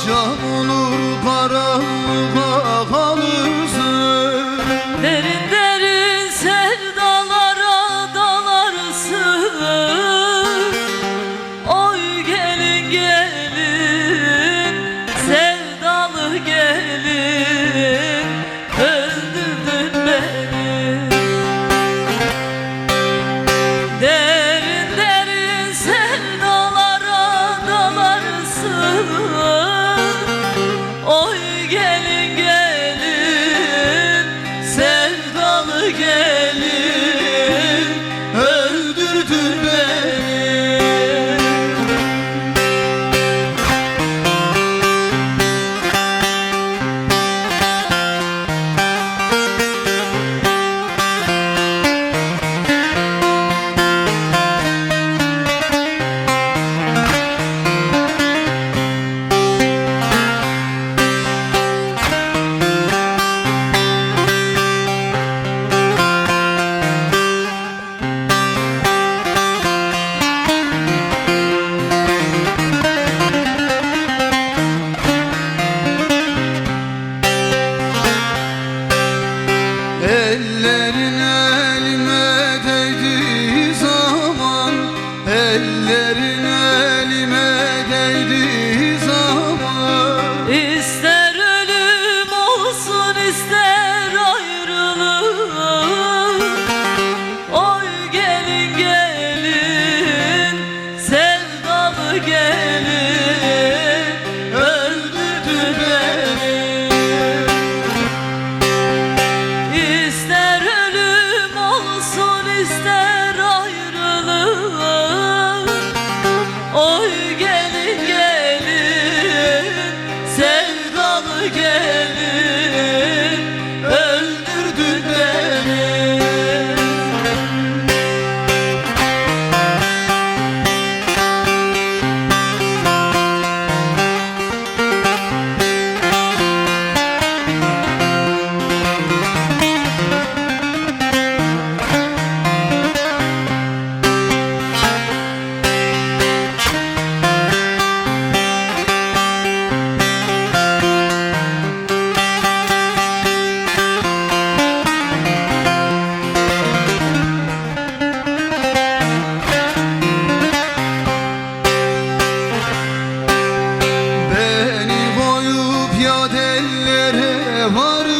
Padişah olur param Ah gel Ellerin var